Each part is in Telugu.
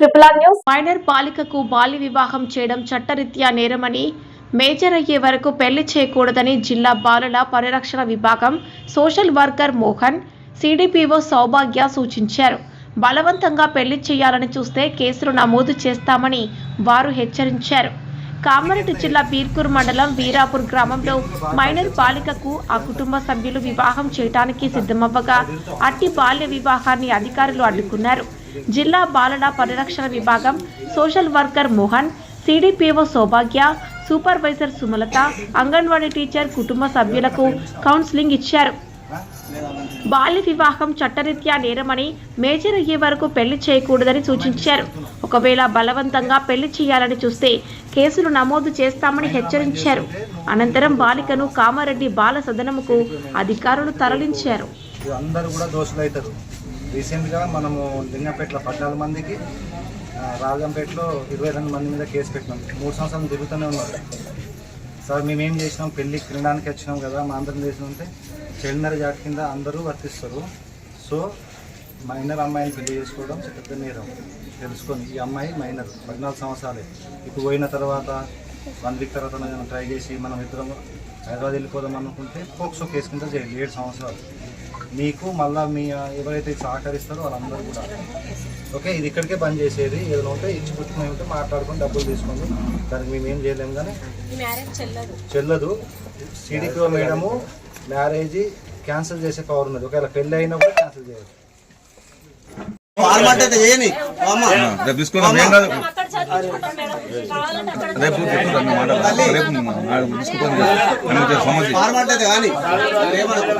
ట్రిపుల్ ఆర్ న్యూస్ మైనర్ బాలికకు బాల్య వివాహం చేయడం చట్టరీత్యా నేరమని మేజర్ అయ్యే వరకు పెళ్ళి చేయకూడదని జిల్లా బాలల పరిరక్షణ విభాగం social worker Mohan CDPO Soubhagya సూచించారు. బలవంతంగా పెళ్ళి చేయాలని చూస్తే కేసులు నమోదు చేస్తామని వారు హెచ్చరించారు. కామారెడ్డి జిల్లా బీర్కూర్ మండలం వీరాపూర్ గ్రామంలో మైనర్ బాలికకు ఆ కుటుంబ సభ్యులు వివాహం చేయడానికి సిద్ధమవ్వగా అట్టి బాల్య వివాహాన్ని అధికారులు అడ్డుకున్నారు. జిల్లా బాలల పరిరక్షణ విభాగం social worker Mohan CDPO Soubhagya supervisor Sumalatha anganwadi teacher కుటుంబ సభ్యులకు కౌన్సిలింగ్ ఇచ్చారు. బాల్య వివాహం చట్టరీత్యా నేరమని మేజర్ అయ్యే వరకు పెళ్ళి చేయకూడదని సూచించారు. ఒకవేళ బలవంతంగా పెళ్ళి చేయాలని చూస్తే కేసులు నమోదు చేస్తామని హెచ్చరించారు. అనంతరం బాలికను కామారెడ్డి బాల సదనముకు అధికారులు తరలించారు. అందరూ కూడా దోషులు అవుతారు రీసెంట్గా మనము లింగంపేటలో పద్నాలుగు మందికి రాజంపేటలో ఇరవై రెండు మంది మీద కేసు పెట్టినాం. మూడు సంవత్సరాలు తిరుగుతూనే ఉన్నారు. సార్ మేమేం చేసినాం? పెళ్ళికి తినడానికి వచ్చినాం కదా మా అందరం చేసినంటే చైల్డ్ మ్యారేజ్ యాక్ట్ కింద అందరూ వర్తిస్తారు. సో మైనర్ అమ్మాయిని పెళ్ళి చేసుకోవడం పెద్ద నేరం. తెలుసుకొని ఈ అమ్మాయి మైనర్ పద్నాలుగు సంవత్సరాలే. ఇప్పుడు పోయిన తర్వాత వన్ వీక్ తర్వాత మనం ట్రై చేసి మనం ఇద్దరం హైదరాబాద్ వెళ్ళిపోదాం అనుకుంటే పోక్సో కేసు కింద చేయాలి ఏడు సంవత్సరాలు. మీకు మళ్ళీ మీ ఎవరైతే సహకరిస్తారో వాళ్ళందరూ కూడా. ఓకే ఇది ఇక్కడికే బంద్ చేసేది. ఏదైనా ఉంటే ఇచ్చి పుచ్చుకుని ఉంటే మాట్లాడుకొని డబ్బులు తీసుకోండి. దానికి మేము ఏం చేయలేము కానీ చెల్లదు. సిడిపిఓ మేడము మ్యారేజ్ క్యాన్సిల్ చేసే పవర్ ఉన్నది. ఒకవేళ పెళ్ళి అయినా కూడా క్యాన్సిల్ చేయదు రేపు తీసుకుందాం ఏం కాదు రేపు చెప్తాను మీ మాట. రేపు తీసుకుంటాను సమస్య ఫార్మాట్ అయితే కానీ ఏమనుకో.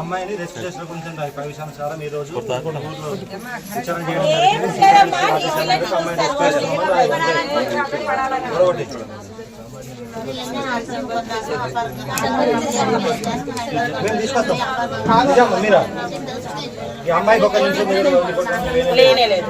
అమ్మాయిని రెస్ట్ చేసిన కొంచెం పై విషయానుసారం ఈ రోజు? ఊర్లో విచారణ చేయడం జరిగింది. అమ్మాయిని రెస్ట్ చేస్తున్నామని మరొకటి. మేము తీసుకొస్తాం. మీరా. ఈ అమ్మాయికి ఒక నిమిషం లేనే లేదు.